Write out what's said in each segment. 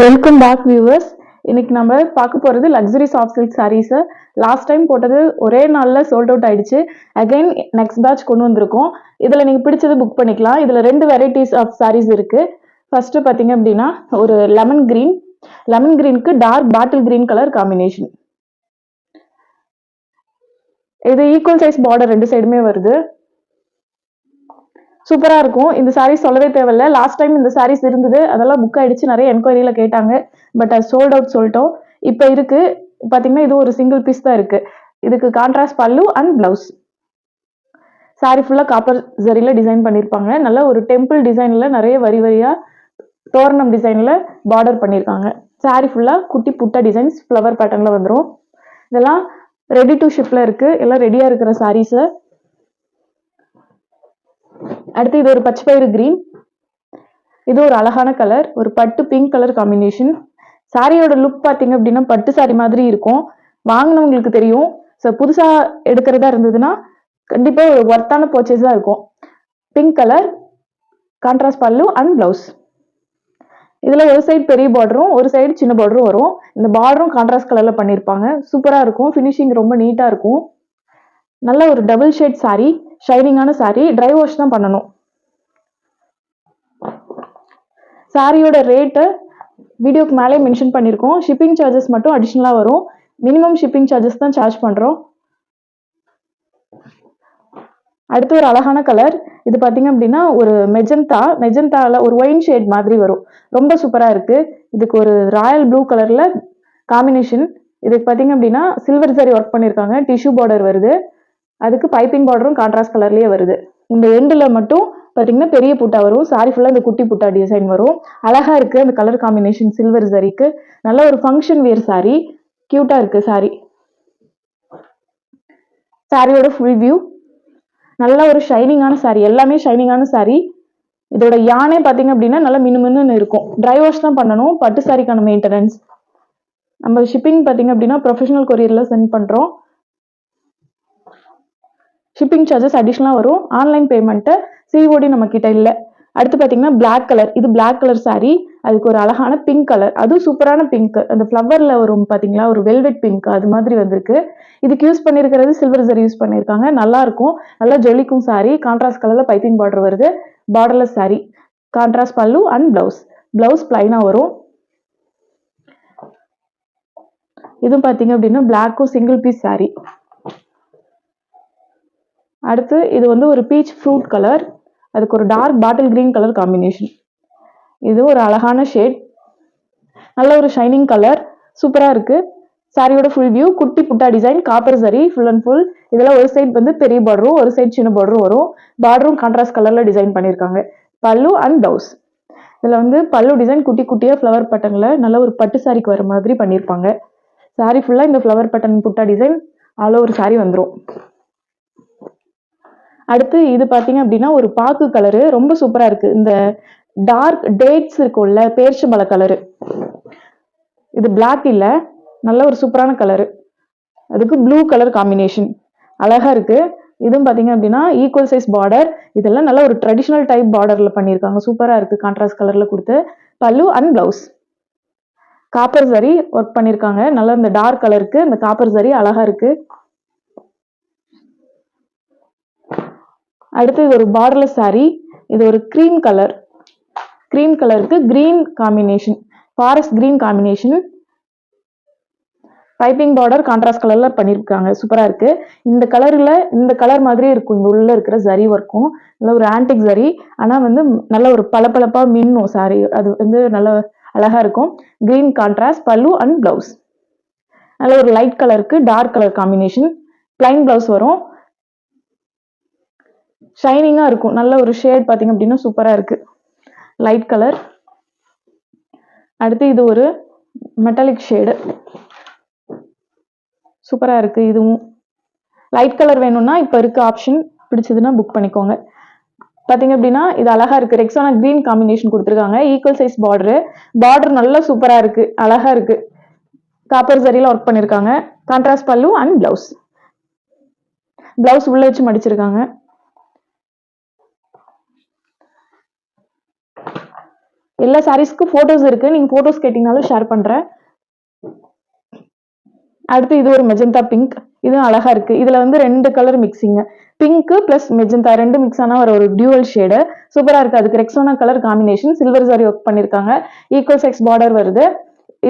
Welcome back viewers இன்னைக்கு நம்ம பார்க்க போகிறது லக்ஸரி சாஃப்ட் சில்க் சாரீஸை லாஸ்ட் டைம் போட்டது ஒரே நாளில் சோல்ட் அவுட் ஆயிடுச்சு. அகைன் நெக்ஸ்ட் பேட்ச் கொண்டு வந்திருக்கோம். இதில் நீங்கள் பிடிச்சது புக் பண்ணிக்கலாம். இதில் ரெண்டு வெரைட்டிஸ் ஆஃப் சாரீஸ் இருக்குது ஃபர்ஸ்ட்டு பார்த்தீங்க அப்படின்னா ஒரு lemon green lemon க்ரீனுக்கு dark bottle green colour combination இது ஈக்குவல் சைஸ் பார்டர் ரெண்டு சைடுமே வருது. சூப்பராக இருக்கும். இந்த சாரீஸ் சொல்லவே தேவையில்ல. லாஸ்ட் டைம் இந்த சாரீஸ் இருந்தது அதெல்லாம் புக் ஆகிடுச்சு நிறைய என்கொயரியில் கேட்டாங்க. பட் அது சோல்ட் அவுட் சொல்லிட்டோம். இப்போ இருக்கு. பார்த்தீங்கன்னா இது ஒரு சிங்கிள் பீஸ் தான் இருக்கு. இதுக்கு contrast pallu and blouse sari ஃபுல்லாக காப்பர் ஜரியில் டிசைன் பண்ணியிருப்பாங்க நல்ல ஒரு டெம்பிள் டிசைனில் நிறைய வரி வரியாக தோரணம் டிசைனில் பார்டர் பண்ணியிருக்காங்க சாரி ஃபுல்லாக குட்டி புட்டா டிசைன்ஸ் ஃப்ளவர் பேட்டர்னில் வந்துடும் இதெல்லாம் ரெடி டு ஷிப்பில் இருக்குது எல்லாம் ரெடியாக இருக்கிற சாரீஸை அடுத்து இது ஒரு பச்சை பயிறு கிரீன் இது ஒரு அழகான கலர் ஒரு பட்டு பிங்க் கலர் காம்பினேஷன் சாரியோட லுக் பார்த்தீங்க அப்படின்னா பட்டு சாரி மாதிரி இருக்கும். வாங்கினவங்களுக்கு தெரியும். ஸோ புதுசாக எடுக்கிறதா இருந்ததுன்னா கண்டிப்பாக ஒரு ஒர்த்தான பர்ச்சேஸ் தான் இருக்கும். Pink colour contrast pallu and blouse இதில் ஒரு சைடு பெரிய பார்டரும் ஒரு சைடு சின்ன பார்டரும் வரும். இந்த பார்டரும் கான்ட்ராஸ்ட் கலரில் பண்ணியிருப்பாங்க. சூப்பராக இருக்கும். ஃபினிஷிங் ரொம்ப நீட்டாக இருக்கும். நல்ல ஒரு டபுள் ஷேட் saree ஷைனிங்கான சாரீ ட்ரை வாஷ் தான் பண்ணணும். சாரியோட ரேட்டு வீடியோக்கு மேலே மென்ஷன் பண்ணியிருக்கோம். ஷிப்பிங் சார்ஜஸ் மட்டும் அடிஷ்னலாக வரும். மினிமம் ஷிப்பிங் சார்ஜஸ் தான் சார்ஜ் பண்ணுறோம் அடுத்து ஒரு அழகான கலர் இது பார்த்தீங்க அப்படின்னா ஒரு மெஜந்தா மெஜந்தாவில் ஒரு ஒயின் ஷேட் மாதிரி வரும். ரொம்ப சூப்பராக இருக்குது இதுக்கு ஒரு ராயல் ப்ளூ கலரில் காம்பினேஷன் இதுக்கு பார்த்தீங்க அப்படின்னா சில்வர் சரி ஒர்க் பண்ணியிருக்காங்க. டிஷ்யூ பார்டர் வருது. அதுக்கு பைப்பிங் பார்டரும் கான்ட்ராஸ்ட் கலர்லேயே வருது. இந்த எண்டில் மட்டும் பார்த்தீங்கன்னா பெரிய புட்டா வரும். சாரி ஃபுல்லாக இந்த குட்டி புட்டா டிசைன் வரும். அழகாக இருக்குது அந்த கலர் காம்பினேஷன் சில்வர் சரிக்கு நல்ல ஒரு ஃபங்க்ஷன் வேர் சாரி க்யூட்டாக இருக்குது சாரி சாரியோட ஃபுல் வியூ நல்ல ஒரு ஷைனிங்கான சாரி எல்லாமே ஷைனிங்கான சாரி இதோட யானே பார்த்தீங்க அப்படின்னா நல்லா மினுமினுன்னு இருக்கும். ட்ரை வாஷ் தான் பண்ணணும். பட்டு சாரிக்கான மெயின்டெனன்ஸ் நம்ம ஷிப்பிங் பார்த்தீங்க அப்படின்னா ப்ரொஃபஷனல் கொரியரில் சென்ட் பண்ணுறோம் ஷிப்பிங் சார்ஜஸ் அடிஷ்னலாக வரும். ஆன்லைன் பேமெண்ட்டை சிஓடி நம்ம கிட்ட இல்லை. அடுத்து பார்த்தீங்கன்னா பிளாக் கலர் இது பிளாக் கலர் சாரீ அதுக்கு ஒரு அழகான பிங்க் கலர் அதுவும் சூப்பரான பிங்க் அந்த ஃப்ளவரில் வரும் பார்த்தீங்களா ஒரு வெல்வெட் பிங்க் அது மாதிரி வந்திருக்கு. இதுக்கு யூஸ் பண்ணியிருக்கிறது சில்வர் சரி யூஸ் பண்ணியிருக்காங்க நல்லா இருக்கும் நல்லா ஜொலிக்கும் saree. கான்ட்ராஸ்ட் கலரில் பைப்பிங் பார்டர் வருது. Borderless saree. Contrast pallu and blouse blouse பிளைனாக வரும். இதுவும் பார்த்தீங்க அப்படின்னா பிளாக்கும் சிங்கிள் பீஸ் saree. அடுத்து இது வந்து ஒரு பீச் ஃப்ரூட் கலர் அதுக்கு ஒரு dark bottle green colour combination இது ஒரு அழகான ஷேட் நல்ல ஒரு ஷைனிங் கலர் சூப்பராக இருக்குது சாரியோட ஃபுல் வியூ குட்டி butta design copper zari full and full இதெல்லாம் ஒரு சைட் வந்து பெரிய பார்டரும் ஒரு சைட் சின்ன பார்டரும் வரும். பார்டரும் கான்ட்ராஸ்ட் கலரில் டிசைன் பண்ணியிருக்காங்க பல்லு அண்ட் ப்ளவுஸ் இதில் வந்து பல்லு டிசைன் குட்டி குட்டியாக ஃப்ளவர் பட்டனில் நல்ல ஒரு பட்டு சாரிக்கு வர மாதிரி பண்ணியிருப்பாங்க சாரி ஃபுல்லாக இந்த flower button butta design all over sari வந்துடும் அடுத்து இது பார்த்தீங்க அப்படின்னா ஒரு பாக்கு கலரு ரொம்ப சூப்பரா இருக்கு. இந்த டார்க் டேட்ஸ் இருக்கும்ல பேர்ச்சம்பழ கலரு இது பிளாக் இல்ல நல்ல ஒரு சூப்பரான கலரு அதுக்கு ப்ளூ கலர் காம்பினேஷன் அழகா இருக்கு. இதுவும் பாத்தீங்க அப்படின்னா ஈக்குவல் சைஸ் பார்டர் இதெல்லாம் நல்ல ஒரு ட்ரெடிஷ்னல் டைப் பார்டர்ல பண்ணியிருக்காங்க சூப்பரா இருக்கு கான்ட்ராஸ்ட் கலர்ல கொடுத்து. Pallu and blouse copper zari work பண்ணியிருக்காங்க நல்லா இந்த டார்க் கலருக்கு இந்த காப்பர் சரி அழகா இருக்கு. அடுத்து இது ஒரு பார்டர் சாரீ இது ஒரு க்ரீம் கலர் க்ரீம் கலருக்கு green combination forest green combination piping border contrast கலர்ல பண்ணியிருக்காங்க சூப்பரா இருக்கு. இந்த கலர்ல இந்த கலர் மாதிரியே இருக்கும். இங்க உள்ள இருக்கிற ஜரி ஒர்க்கும் நல்ல ஒரு ஆன்டிக் ஜரி ஆனா வந்து நல்ல ஒரு பளபளப்பா மின்னும் சாரி அது வந்து நல்ல அழகா இருக்கும். Green contrast pallu and blouse நல்ல ஒரு லைட் கலருக்கு dark colour combination plain blouse வரும். ஷைனிங்காக இருக்கும். நல்ல ஒரு ஷேட் பார்த்தீங்க அப்படின்னா சூப்பராக இருக்குது லைட் கலர் அடுத்து இது ஒரு மெட்டாலிக் ஷேடு சூப்பராக இருக்குது இதுவும். லைட் கலர் வேணும்னா இப்போ இருக்க ஆப்ஷன் பிடிச்சதுன்னா புக் பண்ணிக்கோங்க. பார்த்தீங்க அப்படின்னா இது அழகாக இருக்குது ரெக்ஸானா க்ரீன் காம்பினேஷன் கொடுத்துருக்காங்க. ஈக்குவல் சைஸ் பார்டரு பார்டர் நல்லா சூப்பராக இருக்குது அழகாக இருக்குது காப்பர் சரியில் ஒர்க் பண்ணிருக்காங்க. கான்ட்ராஸ்ட் பல்லு அண்ட் ப்ளவுஸ் ப்ளவுஸ் உள்ள வச்சு மடிச்சிருக்காங்க. எல்லா சாரீஸ்க்கும் ஃபோட்டோஸ் இருக்கு. நீங்க ஃபோட்டோஸ் கேட்டீங்கனாலும் ஷேர் பண்றேன். அடுத்து இது ஒரு மெஜந்தா பிங்க் இதுவும் அழகா இருக்கு. இதுல வந்து ரெண்டு colour mixing pink plus magenta ரெண்டு மிக்ஸ் ஆனா ஒரு ஒரு டியூவல் ஷேடு சூப்பரா இருக்கு. அதுக்கு Rexona colour combination silver zari work பண்ணிருக்காங்க. ஈக்குவல் செக்ஸ் பார்டர் வருது.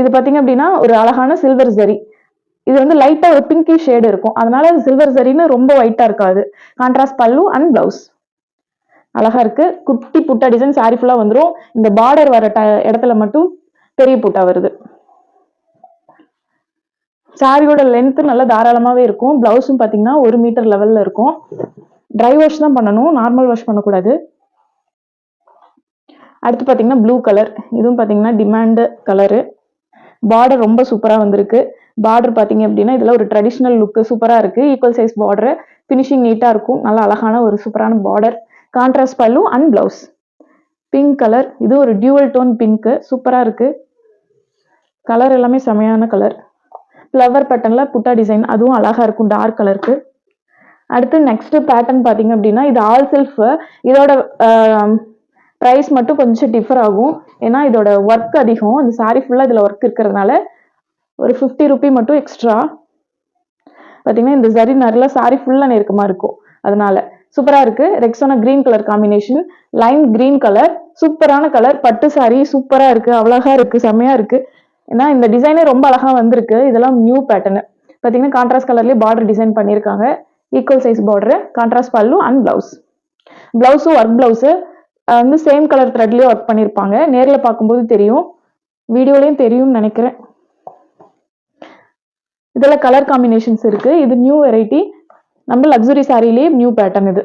இது பாத்தீங்க அப்படின்னா ஒரு அழகான சில்வர் ஜரி இது வந்து லைட்டா ஒரு பிங்கி ஷேடு இருக்கும். அதனால சில்வர் ஜரின்னு ரொம்ப ஒயிட்டா இருக்காது. கான்ட்ராஸ்ட் பல்லு அண்ட் பிளவுஸ் அழகா இருக்கு. குட்டி புட்டா டிசைன் சாரி ஃபுல்லா வந்துடும் இந்த பார்டர் வர ட- இடத்துல மட்டும் பெரிய புட்டா வருது. சாரியோட லென்த் நல்லா தாராளமாவே இருக்கும். பிளவுஸும் பாத்தீங்கன்னா ஒரு மீட்டர் லெவல்ல இருக்கும். ட்ரை வாஷ் தான் பண்ணணும். நார்மல் வாஷ் பண்ணக்கூடாது. அடுத்து பாத்தீங்கன்னா ப்ளூ கலர் இதுவும் பாத்தீங்கன்னா டிமாண்ட் கலரு பார்டர் ரொம்ப சூப்பராக வந்திருக்கு. பார்டர் பார்த்தீங்க அப்படின்னா இதில் ஒரு ட்ரெடிஷ்னல் லுக் சூப்பராக இருக்குது ஈக்குவல் சைஸ் பார்டரு ஃபினிஷிங் நீட்டாக இருக்கும். நல்லா அழகான ஒரு சூப்பரான border contrast pallu and blouse pink colour இது ஒரு டியூவல் டோன் பிங்க்கு சூப்பராக இருக்குது கலர் எல்லாமே செமையான கலர் ஃப்ளவர் பட்டனில் புட்டா டிசைன் அதுவும் அழகாக இருக்கும் டார்க் கலருக்கு அடுத்து நெக்ஸ்ட் பேட்டர்ன் பார்த்தீங்க அப்படின்னா இது ஆல் செல்ஃப் இதோட ப்ரைஸ் மட்டும் கொஞ்சம் டிஃபர் ஆகும். ஏன்னா இதோட ஒர்க் அதிகம். இந்த சாரீ ஃபுல்லாக இதில் ஒர்க் இருக்கிறதுனால ஒரு ஃபிஃப்டி ருபி மட்டும் எக்ஸ்ட்ரா பார்த்தீங்கன்னா இந்த ஜரி நிறைய சாரீ ஃபுல்லாக நெருக்கமாக இருக்கும். அதனால சூப்பரா இருக்கு. Rexona green colour combination line green colour சூப்பரான கலர் பட்டு சாரி சூப்பரா இருக்கு. அழகா இருக்கு. செம்மையாக இருக்கு. ஏன்னா இந்த டிசைனே ரொம்ப அழகா வந்திருக்கு. இதெல்லாம் நியூ பேட்டர்னு பாத்தீங்கன்னா கான்ட்ராஸ்ட் கலர்லயே பார்டர் டிசைன் பண்ணியிருக்காங்க. Equal size border contrast pallu and blouse பிளவுஸும் work blouse வந்து சேம் கலர் த்ரெட்லயே ஒர்க் பண்ணியிருப்பாங்க. நேரில் பார்க்கும்போது தெரியும். வீடியோலையும் தெரியும்னு நினைக்கிறேன். இதில் கலர் காம்பினேஷன்ஸ் இருக்கு. இது நியூ வெரைட்டி நம்ம லக்ஸுரி சாரிலேயே நியூ பேட்டர்ன் இது.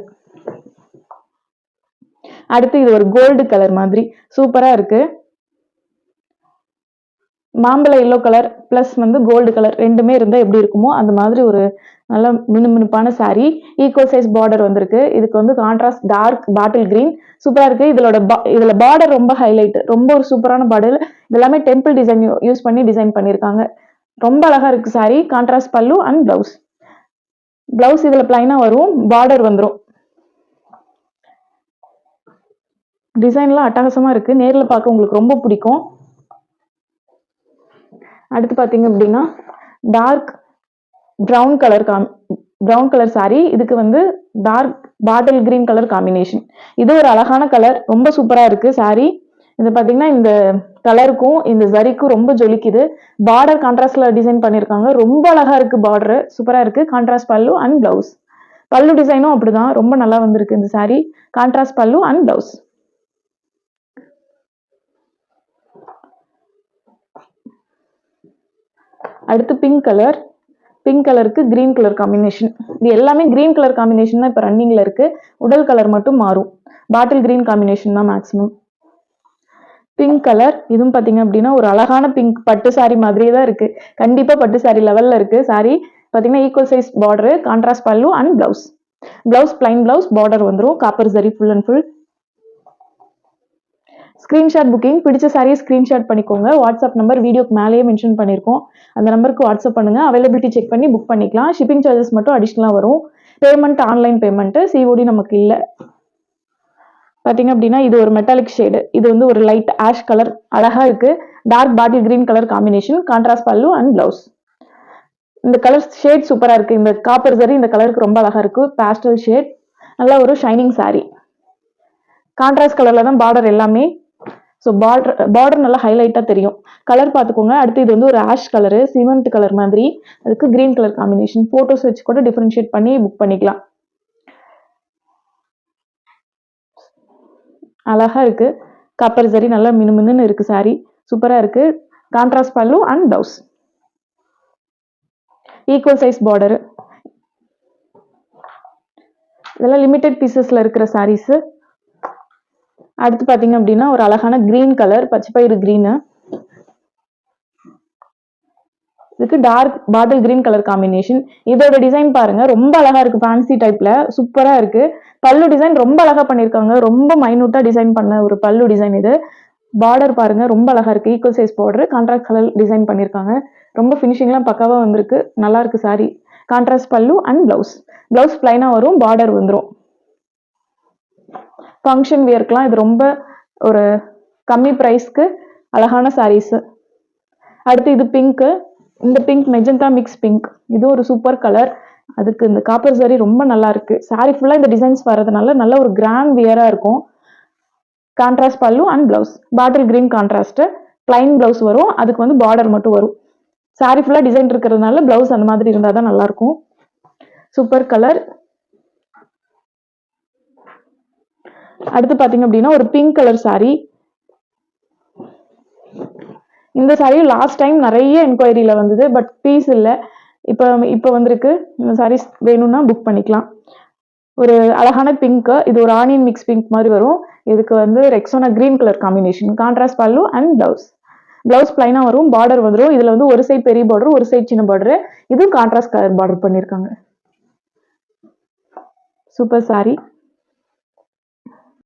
அடுத்து இது ஒரு கோல்டு கலர் மாதிரி. சூப்பரா இருக்கு. மாம்பழ எல்லோ கலர் ப்ளஸ் வந்து கோல்டு கலர் ரெண்டுமே இருந்தால் எப்படி இருக்குமோ அந்த மாதிரி ஒரு நல்ல மினுமினுப்பான சாரீ ஈக்குவல் சைஸ் பார்டர் வந்திருக்கு. இதுக்கு வந்து கான்ட்ராஸ்ட் டார்க் பாட்டில் கிரீன் சூப்பரா இருக்கு. இதோட பா இதுல பார்டர் ரொம்ப ஹைலைட் ரொம்ப ஒரு சூப்பரான பார்டர் இதெல்லாமே டெம்பிள் டிசைன் யூஸ் பண்ணி டிசைன் பண்ணியிருக்காங்க ரொம்ப அழகா இருக்கு sari contrast pallu and blouse blouse இதுல பிளைனா வரும் பார்டர் வந்துடும் டிசைன்லாம் அட்டகாசமா இருக்கு. நேரில் பார்க்க உங்களுக்கு ரொம்ப பிடிக்கும். அடுத்து பார்த்தீங்க அப்படின்னா டார்க் ப்ரௌன் கலர் காம் பிரவுன் கலர் சாரி இதுக்கு வந்து dark bottle green colour combination இது ஒரு அழகான கலர் ரொம்ப சூப்பராக இருக்குது சாரீ இது பாத்தீங்கன்னா இந்த கலருக்கும் இந்த ஜரிக்கும் ரொம்ப ஜொலிக்குது. பார்டர் கான்ட்ராஸ்ட்ல டிசைன் பண்ணியிருக்காங்க ரொம்ப அழகா இருக்கு பார்டர் சூப்பரா இருக்கு. கான்ட்ராஸ்ட் பல்லு அண்ட் பிளவுஸ் பல்லு டிசைனும் அப்படிதான். ரொம்ப நல்லா வந்திருக்கு இந்த saree. Contrast pallu and blouse அடுத்து பிங்க் கலர் பிங்க் கலருக்கு கிரீன் கலர் காம்பினேஷன் இது எல்லாமே கிரீன் கலர் காம்பினேஷன் தான் இப்போ ரன்னிங்ல இருக்கு. உடல் கலர் மட்டும் மாறும். பாட்டில் கிரீன் காம்பினேஷன் தான் மேக்ஸிமம் பிங்க் கலர் இதுவும் பாத்தீங்க அப்படின்னா ஒரு அழகான பிங்க் பட்டு சாரி மாதிரியே தான் இருக்கு. கண்டிப்பா பட்டு சாரி லெவல்ல இருக்கு. சாரி பாத்தீங்கன்னா equal size border contrast pallu and blouse blouse plain blouse border வந்துடும் copper zari full and full screenshot booking பிடிச்ச சாரியை ஸ்கிரீன்ஷாட் பண்ணிக்கோங்க. வாட்ஸ்அப் நம்பர் வீடியோக்கு மேலேயே மென்ஷன் பண்ணியிருக்கோம் அந்த நம்பருக்கு வாட்ஸ்அப் பண்ணுங்க. அவைலபிலிட்டி செக் பண்ணி புக் பண்ணிக்கலாம். ஷிப்பிங் சார்ஜஸ் மட்டும் அடிஷ்னலாக வரும். பேமெண்ட் ஆன்லைன் பேமெண்ட்டு சிஓடி நமக்கு இல்லை. பார்த்தீங்க அப்படின்னா இது ஒரு மெட்டாலிக் ஷேடு இது வந்து ஒரு லைட் ஆஷ் கலர் அழகாக இருக்குது dark bottle green colour combination contrast pallu and blouse இந்த கலர் ஷேட் சூப்பராக இருக்குது இந்த காப்பர் சரி இந்த கலருக்கு ரொம்ப அழகாக இருக்குது பேஸ்டல் ஷேட் நல்ல ஒரு ஷைனிங் saree. கான்ட்ராஸ்ட் கலரில் தான் பார்டர் எல்லாமே. ஸோ பார்டர் பார்டர் நல்லா ஹைலைட்டாக தெரியும். கலர் பார்த்துக்கோங்க அடுத்து இது வந்து ஒரு ஆஷ் கலரு சிமெண்ட் கலர் மாதிரி. அதுக்கு கிரீன் கலர் காம்பினேஷன் ஃபோட்டோஸ் வச்சு கூட டிஃப்ரென்ஷியேட் பண்ணி புக் பண்ணிக்கலாம். அழகாக இருக்குது காப்பர் சரி நல்லா மினுமினுன்னு இருக்குது saree. சூப்பராக இருக்குது contrast pallu and blouse equal size border இதெல்லாம் லிமிட்டெட் பீசஸில் இருக்கிற சாரீஸு அடுத்து பார்த்தீங்க அப்படின்னா ஒரு அழகான க்ரீன் கலர் பச்சை பயிறு கிரீனு இதுக்கு dark bottle green colour combination இதோட டிசைன் பாருங்க. ரொம்ப அழகா இருக்கு. ஃபேன்சி டைப்ல சூப்பரா இருக்கு. பல்லு டிசைன் ரொம்ப அழகா பண்ணிருக்காங்க ரொம்ப மைனூட்டா டிசைன் பண்ண ஒரு பல்லு டிசைன் இது. பார்டர் பாருங்க. ரொம்ப அழகா இருக்கு. Equal size border contract colour design பண்ணிருக்காங்க ரொம்ப ஃபினிஷிங்லாம் பக்காவா வந்திருக்கு. நல்லா இருக்கு sari contrast pallu and blouse blouse பிளைனா வரும். பார்டர் வந்துடும் ஃபங்க்ஷன் வியர்க்கெலாம் இது ரொம்ப ஒரு கம்மி ப்ரைஸ்க்கு அழகான சாரீஸு அடுத்து இது பிங்க்கு இந்த பிங்க் மெஜந்தா மிக்ஸ் பிங்க் இது ஒரு சூப்பர் கலர் அதுக்கு இந்த காப்பர் சாரி ரொம்ப நல்லா இருக்கு. சாரி ஃபுல்லாக இந்த டிசைன்ஸ் வரதுனால நல்ல ஒரு கிராண்ட் வியராக இருக்கும். Contrast pallu and blouse bottle green contrast plain blouse வரும். அதுக்கு வந்து பார்டர் மட்டும் வரும். சாரி ஃபுல்லாக டிசைன் இருக்கிறதுனால பிளவுஸ் அந்த மாதிரி இருந்தால் தான் நல்லா இருக்கும். சூப்பர் கலர் அடுத்து பாத்தீங்க அப்படின்னா ஒரு பிங்க் கலர் சாரீ இந்த சாரீ லாஸ்ட் டைம் நிறைய என்கொயரியில் வந்தது பட் பீஸ் இல்லை. இப்போ இப்போ வந்திருக்கு. இந்த சாரீஸ் வேணும்னா புக் பண்ணிக்கலாம். ஒரு அழகான பிங்க்கு இது ஒரு ஆனியன் மிக்ஸ் பிங்க் மாதிரி வரும். இதுக்கு வந்து Rexona green colour combination contrast pallu and blouse blouse ப்ளைனாக வரும் பார்டர் வந்துடும் இதில் வந்து ஒரு சைட் பெரிய பார்டர் ஒரு சைட் சின்ன பார்டரு இதுவும் கான்ட்ராஸ்ட் கலர் பார்டர் பண்ணியிருக்காங்க சூப்பர் saree.